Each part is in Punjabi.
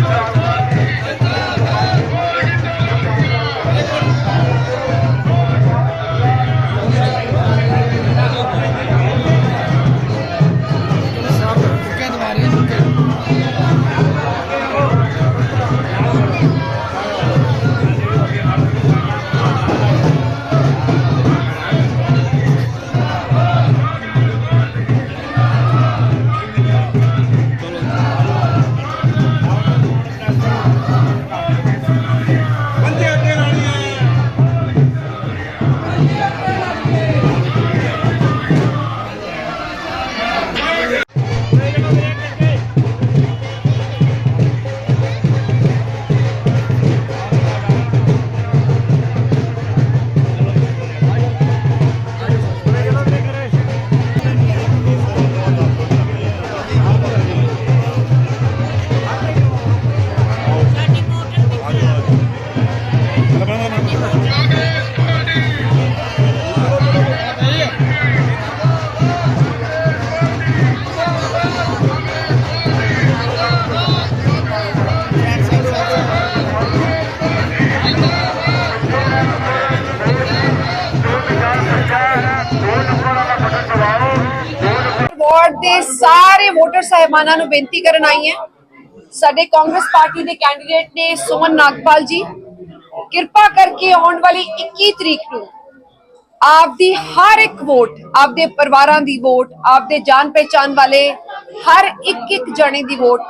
ਵਾਰਡ ਦੇ ਸਾਰੇ ਵੋਟਰ ਸਾਹਿਬਾਨਾਂ ਨੂੰ ਬੇਨਤੀ ਕਰਨ ਆਈ ਹਾਂ। ਸਾਡੇ ਕਾਂਗਰਸ ਪਾਰਟੀ ਦੇ ਕੈਂਡੀਡੇਟ ਨੇ ਸੁਮਨ ਨਾਗਪਾਲ ਜੀ, ਕਿਰਪਾ ਕਰਕੇ ਆਉਣ ਵਾਲੀ 21 ਤਰੀਕ ਨੂੰ ਆਪਦੀ ਹਰ ਇੱਕ ਵੋਟ, ਆਪਦੇ ਪਰਿਵਾਰਾਂ ਦੀ ਵੋਟ, ਆਪਦੇ ਜਾਣ ਪਹਿਚਾਨ ਵਾਲੇ ਹਰ ਇੱਕ ਇੱਕ ਜਣੇ ਦੀ ਵੋਟ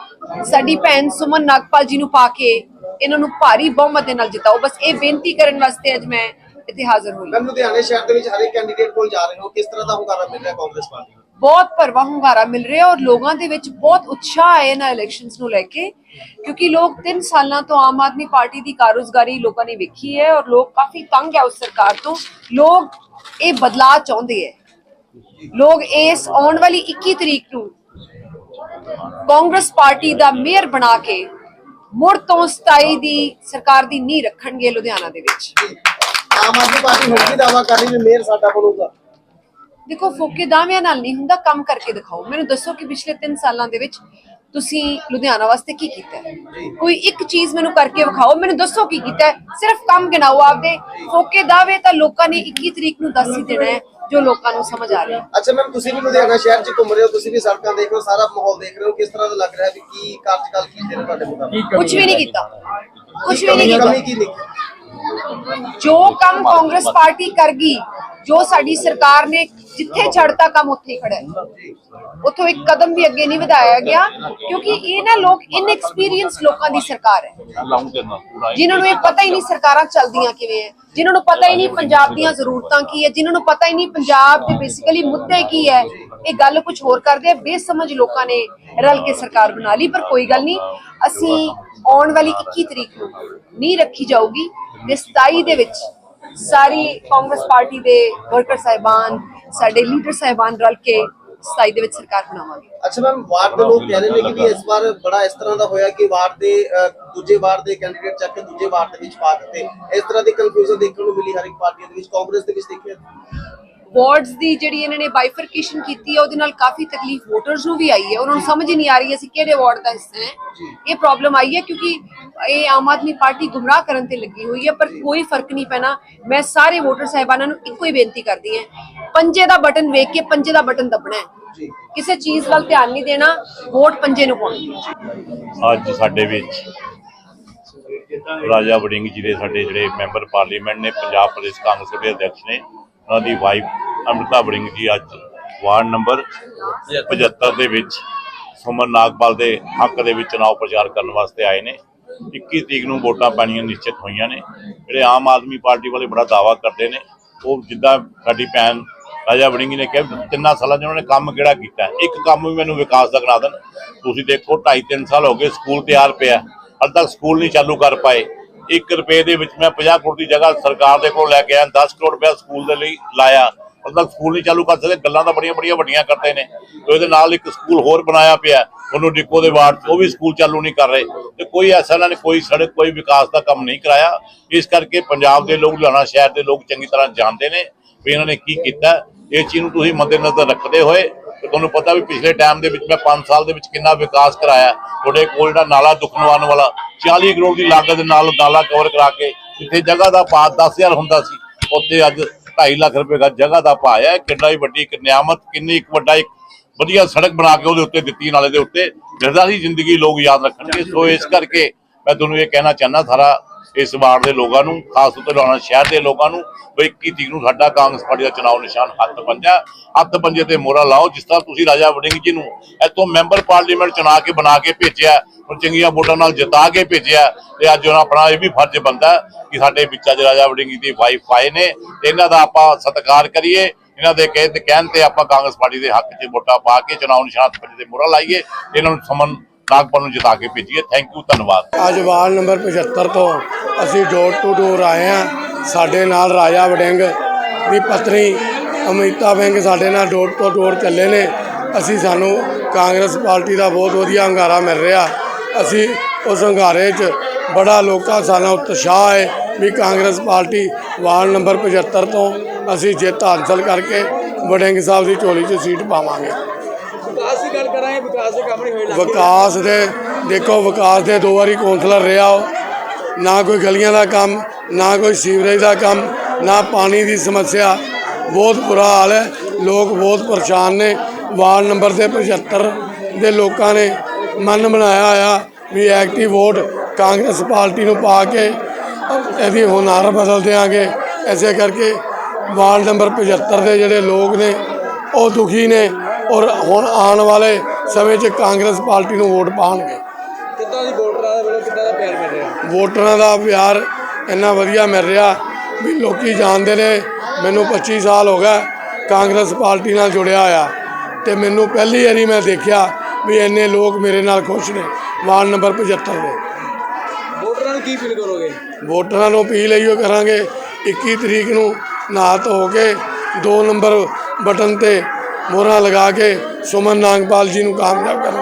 ਸਾਡੀ ਭੈਣ ਸੁਮਨ ਨਾਗਪਾਲ ਜੀ ਨੂੰ ਪਾ ਕੇ ਇਹਨਾਂ ਨੂੰ ਭਾਰੀ ਬਹੁਮਤ ਦੇ ਨਾਲ ਜਿਤਾਓ। ਬਸ ਇਹ ਬੇਨਤੀ ਕਰਨ ਵਾਸਤੇ ਅੱਜ ਮੈਂ ਇੱਥੇ ਹਾਜ਼ਰ ਹੋਈ ਮੈਮ, ਲੁਧਿਆਣੇ ਸ਼ਹਿਰ ਦੇ ਵਿੱਚ ਹਰ ਇੱਕ ਕੈਂਡੀਡੇਟ ਕੋਲ ਜਾ ਰਹੇ ਹੋ। ਕਿਸ ਤਰ੍ਹਾਂ ਦਾ ਹੁੰਗਾਰਾ ਮਿਲ ਰਿਹਾ ਕਾਂਗਰਸ ਪਾਰਟੀ ਬਹੁਤ ਭਰਵਾ ਹੁੰਗਾਰਾ ਮਿਲ ਰਿਹਾ ਔਰ ਲੋਕਾਂ ਦੇ ਵਿੱਚ ਬਹੁਤ ਉਤਸ਼ਾਹ ਹੈ ਇਹਨਾਂ ਇਲੈਕਸ਼ਨਸ ਨੂੰ ਲੈ ਕੇ, ਕਿਉਂਕਿ ਲੋਕ 3 ਸਾਲਾਂ ਤੋਂ ਆਮ ਆਦਮੀ ਪਾਰਟੀ ਦੀ ਕਾਰਗੁਜ਼ਾਰੀ ਲੋਕਾਂ ਨੇ ਵੇਖੀ ਹੈ ਔਰ ਲੋਕ ਕਾਫੀ ਤੰਗ ਹੈ ਉਸ ਸਰਕਾਰ ਤੋਂ। ਲੋਕ ਇਹ ਬਦਲਾਅ ਚਾਹੁੰਦੇ ਹੈ। ਲੋਕ ਇਸ ਆਉਣ ਵਾਲੀ 21 ਤਰੀਕ ਨੂੰ ਕਾਂਗਰਸ ਪਾਰਟੀ ਦਾ ਮੇਅਰ ਬਣਾ ਕੇ ਮੁੜ ਤੋਂ 27 ਦੀ ਸਰਕਾਰ ਦੀ ਨੀਂਹ ਰੱਖਣਗੇ ਲੁਧਿਆਣਾ ਦੇ ਵਿੱਚ। ਆਮ ਆਦਮੀ ਪਾਰਟੀ ਹੁਣ ਵੀ ਦਾਵਾ ਕਰ ਰਹੀ ਹੈ ਮੇਅਰ ਸਾਡਾ ਬਣੂਗਾ। ਦੇਖੋ ਫੋਕੇ ਦਾਅਵਿਆਂ ਨਾਲ ਨਹੀਂ ਹੁੰਦਾ ਕੰਮ ਕਰਕੇ ਦਿਖਾਓ। ਮੈਨੂੰ ਦੱਸੋ ਕਿ ਪਿਛਲੇ 3 ਸਾਲਾਂ ਦੇ ਵਿੱਚ ਤੁਸੀਂ ਲੁਧਿਆਣਾ ਵਾਸਤੇ ਕੀ ਕੀਤਾ ਕੋਈ ਇੱਕ ਚੀਜ਼ ਮੈਨੂੰ ਕਰਕੇ ਵਿਖਾਓ। ਮੈਨੂੰ ਦੱਸੋ ਕੀ ਕੀਤਾ ਸਿਰਫ ਕੰਮ ਗਿਣਾਓ ਆਪਦੇ। ਫੋਕੇ ਦਾਅਵੇ ਤਾਂ ਲੋਕਾਂ ਨੇ 21 ਤਰੀਕ ਨੂੰ ਦੱਸ ਹੀ ਦੇਣਾ ਹੈ ਜੋ ਲੋਕਾਂ ਨੂੰ ਸਮਝ ਆ ਰਿਹਾ ਅੱਛਾ ਮੈਮ ਤੁਸੀਂ ਵੀ ਲੁਧਿਆਣਾ ਸ਼ਹਿਰ 'ਚ ਘੁੰਮ ਰਹੇ ਹੋ ਤੁਸੀਂ ਵੀ ਸੜਕਾਂ ਦੇਖ ਰਹੇ ਹੋ ਸਾਰਾ ਮਾਹੌਲ ਦੇਖ ਰਹੇ ਹੋ। ਕਿਸ ਤਰ੍ਹਾਂ ਦਾ ਲੱਗ ਰਿਹਾ ਵੀ ਕੀ ਕਾਰਜਕਾਲ ਕੀਤੇ ਨੇ ਤੁਹਾਡੇ ਮੁਤਾਬਕ? ਕੁਝ ਵੀ ਨਹੀਂ ਕੀਤਾ। ਕੁਝ ਵੀ ਨਹੀਂ ਕੀਤਾ। ਜੋ ਕੰਮ ਕਾਂਗਰਸ ਪਾਰਟੀ ਕਰ ਗਈ ਜੋ ਸਾਡੀ ਸਰਕਾਰ ਨੇ ਜਿੱਥੇ ਛੱਡਤਾ ਕੰਮ ਉੱਥੇ ਹੀ ਖੜਾ ਹੈ। ਉੱਥੋਂ ਇੱਕ ਕਦਮ ਵੀ ਅੱਗੇ ਨਹੀਂ ਵਧਾਇਆ ਗਿਆ, ਕਿਉਂਕਿ ਇਹ ਨਾ ਲੋਕ ਇਨਐਕਸਪੀਰੀਅੰਸ ਲੋਕਾਂ ਦੀ ਸਰਕਾਰ ਹੈ। ਜਿਨ੍ਹਾਂ ਨੂੰ ਇਹ ਪਤਾ ਹੀ ਨਹੀਂ ਸਰਕਾਰਾਂ ਚੱਲਦੀਆਂ ਕਿਵੇਂ ਹੈ, ਜਿਨ੍ਹਾਂ ਨੂੰ ਪਤਾ ਹੀ ਨਹੀਂ ਪੰਜਾਬ ਦੀਆਂ ਜ਼ਰੂਰਤਾਂ ਕੀ ਹੈ, ਜਿਨ੍ਹਾਂ ਨੂੰ ਪਤਾ ਹੀ ਨਹੀਂ ਪੰਜਾਬ ਦੇ ਬੇਸਿਕਲੀ ਮੁੱਦੇ ਕੀ ਹੈ, ਇਹ ਗੱਲ ਕੁਝ ਹੋਰ ਕਰਦੇ ਆ, ਬੇਸਮਝ ਲੋਕਾਂ ਨੇ ਰਲ ਕੇ ਸਰਕਾਰ ਬਣਾ ਲਈ, ਪਰ ਕੋਈ ਗੱਲ ਨਹੀਂ, ਅਸੀਂ ਆਉਣ ਵਾਲੀ 21 ਤਰੀਕ ਨੂੰ ਨਹੀਂ ਰੱਖੀ ਜਾਊਗੀ, ਤੇ 27 ਦੇ ਵਿੱਚ ਸਾਰੀ ਕਾਂਗਰਸ ਪਾਰਟੀ ਦੇ ਵਰਕਰ ਸਾਹਿਬਾਨ, ਸਾਡੇ ਲੀਡਰ ਸਾਹਿਬਾਨ ਰਲ ਕੇ 27 ਦੇ ਵਿੱਚ ਸਰਕਾਰ ਬਣਾਵਾਂਗੇ। ਅੱਛਾ ਮੈਮ, ਵਾਰਡ ਦੇ ਲੋਕ ਕਹਿ ਰਹੇ ਨੇ ਕਿ ਵੀ ਇਸ ਵਾਰ ਬੜਾ ਇਸ ਤਰ੍ਹਾਂ ਦਾ ਹੋਇਆ ਕਿ ਵਾਰਡ ਦੇ ਦੂਜੇ ਵਾਰਡ ਦੇ ਕੈਂਡੀਡੇਟ ਚੱਕ ਕੇ ਦੂਜੇ ਵਾਰਡ ਦੇ ਵਿੱਚ ਪਾ ਦਿੱਤੇ। ਇਸ ਤਰ੍ਹਾਂ ਦੀ ਕਨਫਿਊਜ਼ਨ ਦੇਖਣ ਨੂੰ ਮਿਲੀ ਹਰ ਇੱਕ ਪਾਰਟੀ ਦੇ ਵਿੱਚ, ਕਾਂਗਰਸ ਦੇ ਵਿੱਚ ਦੇਖਿਆ? ਵਾਰਡਸ ਦੀ ਜਿਹੜੀ ਇਹਨਾਂ ਨੇ ਬਾਈਫਰਕੇਸ਼ਨ ਕੀਤੀ ਹੈ ਉਹਦੇ ਨਾਲ ਕਾਫੀ ਤਕਲੀਫ ਵੋਟਰਸ ਨੂੰ ਵੀ ਆਈ ਹੈ। ਉਹਨਾਂ ਨੂੰ ਸਮਝ ਹੀ ਨਹੀਂ ਆ ਰਹੀ ਅਸੀਂ ਕਿਹੜੇ ਵਾਰਡ ਦਾ ਹਿੱਸਾ ਹੈ। ਇਹ ਪ੍ਰੋਬਲਮ ਆਈ ਹੈ ਕਿਉਂਕਿ ਇਹ ਆਮ ਆਦਮੀ ਪਾਰਟੀ ਗੁੰਮਰਾਹ ਕਰਨ ਤੇ ਲੱਗੀ ਹੋਈ ਹੈ ਪਰ ਕੋਈ ਫ਼ਰਕ ਨਹੀਂ ਪੈਣਾ। ਮੈਂ ਸਾਰੇ ਵੋਟਰ ਸਾਹਿਬਾਨਾਂ ਨੂੰ ਇੱਕੋ ਹੀ ਬੇਨਤੀ ਕਰਦੀ ਹਾਂ ਪੰਜੇ ਦਾ ਬਟਨ ਵੇਖ ਕੇ ਪੰਜੇ ਦਾ ਬਟਨ ਦਬਣਾ ਹੈ। ਕਿਸੇ ਚੀਜ਼ ਵੱਲ ਧਿਆਨ ਨਹੀਂ ਦੇਣਾ ਵੋਟ ਪੰਜੇ ਨੂੰ ਪਾਉਣੀ ਹੈ ਅੱਜ ਸਾਡੇ ਵਿੱਚ ਰਾਜਾ ਵੜਿੰਗ ਜੀ ਦੇ ਸਾਡੇ ਜਿਹੜੇ ਮੈਂਬਰ ਪਾਰਲੀਮੈਂਟ ਨੇ ਪੰਜਾਬ ਪ੍ਰਦੇਸ਼ ਕਾਂਗਰਸ ਦੇ ਅਧਿਕਸ਼ ਨੇ ਉਹਨਾਂ ਦੀ ਵਾਈਫ ਅੰਮ੍ਰਿਤਾ ਵੜਿੰਗ ਜੀ ਅੱਜ ਵਾਰਡ ਨੰਬਰ 75 ਦੇ ਵਿੱਚ ਸੁਮਨ ਨਾਗਪਾਲ ਦੇ ਹੱਕ ਦੇ ਵਿੱਚ ਚੋਣ ਪ੍ਰਚਾਰ ਕਰਨ ਵਾਸਤੇ ਆਏ ਨੇ। 21 ਤਰੀਕ ਨੂੰ ਵੋਟਾਂ ਪੈਣੀਆਂ ਨਿਸ਼ਚਿਤ ਹੋਈਆਂ ਨੇ। ਜਿਹੜੇ ਆਮ ਆਦਮੀ ਪਾਰਟੀ ਵਾਲੇ ਬੜਾ ਦਾਵਾ ਕਰਦੇ ਨੇ। ਉਹ ਜਿੱਦਾਂ ਸਾਡੀ ਭੈਣ ਰਾਜਾ ਵੜਿੰਗ ਨੇ ਕਿਹਾ ਵੀ ਤਿੰਨਾਂ ਸਾਲਾਂ 'ਚ ਉਹਨਾਂ ਨੇ ਕੰਮ ਕਿਹੜਾ ਕੀਤਾ? ਇੱਕ ਕੰਮ ਵੀ ਮੈਨੂੰ ਵਿਕਾਸ ਦਾ ਕਰਾ ਦੇਣ। ਤੁਸੀਂ ਦੇਖੋ 2.5 3 ਸਾਲ ਹੋ ਗਏ, ਸਕੂਲ ਤਿਆਰ ਪਿਆ। ਹਾਲੇ ਤੱਕ ਸਕੂਲ ਨਹੀਂ ਚਾਲੂ ਕਰ ਪਾਏ। 1 ਰੁਪਏ ਦੇ ਵਿੱਚ ਮੈਂ 50 ਕਰੋੜ ਦੀ ਜਗ੍ਹਾ ਸਰਕਾਰ ਦੇ ਕੋਲ ਲੈ ਕੇ ਆਇਆ 10 ਕਰੋੜ ਰੁਪਏ ਸਕੂਲ ਦੇ ਲਈ ਲਾਇਆ। ਹਾਲੇ ਸਕੂਲ ਨਹੀਂ ਚਾਲੂ ਕਰ ਸਕਦੇ, ਗੱਲਾਂ ਤਾਂ ਬੜੀਆਂ ਬੜੀਆਂ ਵੱਡੀਆਂ ਕਰਦੇ ਨੇ। ਤੇ ਇਹਦੇ ਨਾਲ ਇੱਕ ਸਕੂਲ ਹੋਰ ਬਣਾਇਆ ਪਿਆ, ਉਹਨੂੰ ਡਿੱਕੋ ਦੇ ਵਾਰਡ ਉਹ ਵੀ ਸਕੂਲ ਚਾਲੂ ਨਹੀਂ ਕਰ ਰਹੇ। ਤੇ ਕੋਈ ਐਸਾ ਇਹਨਾਂ ਨੇ ਕੋਈ ਸੜਕ, ਕੋਈ ਵਿਕਾਸ ਦਾ ਕੰਮ ਨਹੀਂ ਕਰਾਇਆ। ਇਸ ਕਰਕੇ ਪੰਜਾਬ ਦੇ ਲੋਕ, ਲੁਧਿਆਣਾ ਸ਼ਹਿਰ ਦੇ ਲੋਕ ਚੰਗੀ ਤਰ੍ਹਾਂ ਜਾਣਦੇ ਨੇ ਵੀ ਇਹਨਾਂ ਨੇ ਕੀ ਕੀਤਾ। ਇਹ ਚੀਜ਼ ਨੂੰ ਤੁਸੀਂ ਮੱਦੇਨਜ਼ਰ ਰੱਖਦੇ ਹੋਏ ਤੁਹਾਨੂੰ ਪਤਾ ਵੀ ਪਿਛਲੇ ਟਾਈਮ ਦੇ ਵਿੱਚ ਮੈਂ 5 ਸਾਲ ਦੇ ਵਿੱਚ ਕਿੰਨਾ ਵਿਕਾਸ ਕਰਾਇਆ। ਤੁਹਾਡੇ ਕੋਲ ਜਿਹੜਾ ਨਾਲਾ ਦੁਖਨਵਾਨ ਵਾਲਾ 40 ਕਰੋੜ ਦੀ ਲਾਗਤ ਦੇ ਨਾਲ ਨਾਲਾ ਕਵਰ ਕਰਾ ਕੇ ਜਿੱਥੇ ਜਗ੍ਹਾ ਦਾ ਭਾਅ 10000 ਹੁੰਦਾ ਸੀ, ਉੱਥੇ ਅੱਜ 2.5 ਲੱਖ ਰੁਪਏ ਦਾ ਜਗ੍ਹਾ ਦਾ ਭਾਅ ਹੈ। ਕਿੰਨਾ ਹੀ ਵੱਡੀ ਇੱਕ ਨਿਆਮਤ, ਕਿੰਨੀ ਇੱਕ ਵੱਡਾ, ਇੱਕ ਵਧੀਆ ਸੜਕ ਬਣਾ ਕੇ ਉਹਦੇ ਉੱਤੇ ਦਿੱਤੀ, ਨਾਲੇ ਦੇ ਉੱਤੇ ਮਿਰਜ਼ਾ ਦੀ ਜ਼ਿੰਦਗੀ, ਲੋਕ ਯਾਦ ਰੱਖਣਗੇ। ਸੋ ਇਸ ਕਰਕੇ ਮੈਂ ਤੁਹਾਨੂੰ ਇਹ ਕਹਿਣਾ ਚਾਹੁੰਦਾ ਸਾਰਾ ਇਸ ਵਾਰਡ ਦੇ ਲੋਕਾਂ ਨੂੰ, ਖਾਸ ਤੌਰ ਤੇ ਲੁਧਿਆਣਾ ਸ਼ਹਿਰ ਦੇ ਲੋਕਾਂ ਨੂੰ, ਵੀ 21 ਤਰੀਕ ਨੂੰ ਸਾਡਾ ਕਾਂਗਰਸ ਪਾਰਟੀ ਦਾ ਚੁਣਾਵ ਨਿਸ਼ਾਨ ਹੱਥ ਪੰਜਾ ਹੱਥ ਪੰਜੇ ਤੇ ਮੋਹਰਾ ਲਾਓ, ਜਿਸ ਤਰ੍ਹਾਂ ਤੁਸੀਂ ਰਾਜਾ ਵੜਿੰਗ ਜੀ ਨੂੰ ਇੱਥੋਂ ਮੈਂਬਰ ਪਾਰਲੀਮੈਂਟ ਚੁਣਾ ਕੇ ਬਣਾ ਕੇ ਭੇਜਿਆ ਉਹ ਚੰਗੀਆਂ ਵੋਟਾਂ ਨਾਲ ਜਿਤਾ ਕੇ ਭੇਜਿਆ, ਤੇ ਅੱਜ ਉਹਨਾਂ ਆਪਣਾ ਇਹ ਵੀ ਫਰਜ਼ ਬੰਦਾ ਕਿ ਸਾਡੇ ਵਿੱਚ ਅੱਜ ਰਾਜਾ ਵੜਿੰਗ ਜੀ ਦੀ ਵਾਈਫ ਆਏ ਨੇ, ਤੇ ਇਹਨਾਂ ਦਾ ਆਪਾਂ ਸਤਿਕਾਰ ਕਰੀਏ, ਇਹਨਾਂ ਦੇ ਕਹੇ ਕਹਿਣ ਤੇ ਆਪਾਂ ਕਾਂਗਰਸ ਪਾਰਟੀ ਦੇ ਹੱਕ 'ਚ ਵੋਟਾਂ ਪਾ ਕੇ ਚੁਣਾਵ ਨਿਸ਼ਾਨ ਹੱਥ ਤੇ ਮੋਹਰਾ ਲਾਈਏ ਇਹਨਾਂ ਨੂੰ ਸਮਨ ਨਾਗਪੁਰ ਨੂੰ ਜਿਤਾ ਕੇ ਭੇਜੀਏ। ਥੈਂਕ ਯੂ ਧੰਨਵਾਦ। ਅੱਜ ਵਾਰਡ ਨੰਬਰ 75 ਤੋਂ ਅਸੀਂ ਡੋਰ ਟੂ ਡੋਰ ਆਏ ਹਾਂ। ਸਾਡੇ ਨਾਲ ਰਾਜਾ ਵਡਿੰਗ ਦੀ ਪਤਨੀ ਅਮਿਤਾ ਵਿੰਗ ਸਾਡੇ ਨਾਲ ਡੋਰ ਟੂ ਡੋਰ ਚੱਲੇ ਨੇ। ਅਸੀਂ ਸਾਨੂੰ ਕਾਂਗਰਸ ਪਾਰਟੀ ਦਾ ਬਹੁਤ ਵਧੀਆ ਹੰਗਾਰਾ ਮਿਲ ਰਿਹਾ। ਅਸੀਂ ਉਸ ਹੰਗਾਰੇ 'ਚ ਬੜਾ ਲੋਕਾਂ ਸਾਨੂੰ ਉਤਸ਼ਾਹ ਹੈ ਵੀ ਕਾਂਗਰਸ ਪਾਰਟੀ ਵਾਰਡ ਨੰਬਰ 75 ਤੋਂ ਅਸੀਂ ਜਿੱਤ ਹਾਸਲ ਕਰਕੇ ਵੜਿੰਗ ਸਾਹਿਬ ਦੀ ਝੋਲੀ 'ਚ ਸੀਟ ਪਾਵਾਂਗੇ। ਦੀ ਵਿਕਾਸ ਦੇ ਕੰਮ ਨਹੀਂ ਹੋਏ ਲੱਗੇ। ਵਿਕਾਸ ਦੇ, ਦੇਖੋ ਵਿਕਾਸ ਦੇ ਦੋ ਵਾਰੀ ਕੌਂਸਲਰ ਰਿਹਾ ਉਹ। ਨਾ ਕੋਈ ਗਲੀਆਂ ਦਾ ਕੰਮ, ਨਾ ਕੋਈ ਸੀਵਰੇਜ ਦਾ ਕੰਮ, ਨਾ ਪਾਣੀ ਦੀ ਸਮੱਸਿਆ। ਬਹੁਤ ਬੁਰਾ ਹਾਲ ਹੈ। ਲੋਕ ਬਹੁਤ ਪਰੇਸ਼ਾਨ ਨੇ। ਵਾਰਡ ਨੰਬਰ ਦੇ 75 ਦੇ ਲੋਕਾਂ ਨੇ ਮਨ ਬਣਾਇਆ ਹੋਇਆ ਵੀ ਐਕਟਿਵ ਵੋਟ ਕਾਂਗਰਸ ਪਾਰਟੀ ਨੂੰ ਪਾ ਕੇ ਇਹਦੀ ਹੁਨਾਰ ਬਦਲ ਦਿਆਂਗੇ। ਐਸੇ ਕਰਕੇ ਵਾਰਡ ਨੰਬਰ 75 ਦੇ ਜਿਹੜੇ ਲੋਕ ਨੇ, ਉਹ ਦੁਖੀ ਨੇ ਔਰ ਹੁਣ ਆਉਣ ਵਾਲੇ ਸਮੇਂ 'ਚ ਕਾਂਗਰਸ ਪਾਰਟੀ ਨੂੰ ਵੋਟ ਪਾਉਣਗੇ। ਕਿੱਦਾਂ ਦੀ ਵੋਟਰਾਂ ਦੇ ਵੱਲੋਂ ਕਿੱਦਾਂ ਦਾ ਪਿਆਰ ਮਿਲ ਰਿਹਾ? ਵੋਟਰਾਂ ਦਾ ਪਿਆਰ ਇੰਨਾ ਵਧੀਆ ਮਿਲ ਰਿਹਾ ਵੀ ਲੋਕੀ ਜਾਣਦੇ ਨੇ ਮੈਨੂੰ 25 ਸਾਲ ਹੋ ਗਏ ਕਾਂਗਰਸ ਪਾਰਟੀ ਨਾਲ ਜੁੜਿਆ ਆ ਤੇ ਮੈਨੂੰ ਪਹਿਲੀ ਵਾਰੀ ਮੈਂ ਦੇਖਿਆ ਵੀ ਇੰਨੇ ਲੋਕ ਮੇਰੇ ਨਾਲ ਖੁਸ਼ ਨੇ ਵਾਰਡ ਨੰਬਰ 75 ਦੇ। ਵੋਟਰਾਂ ਨੂੰ ਕੀ ਫੀਲ ਕਰੋਗੇ? ਵੋਟਰਾਂ ਨੂੰ ਅਪੀਲ ਇਹੋ ਕਰਾਂਗੇ 21 ਤਰੀਕ ਨੂੰ ਨਹਾ ਧੋ ਕੇ 2 ਨੰਬਰ ਬਟਨ ਤੇ ਮੋਹਰਾਂ ਲਗਾ ਕੇ ਸੁਮਨ ਨਾਗਪਾਲ ਜੀ ਨੂੰ ਕਾਮਯਾਬ ਕਰਨਾ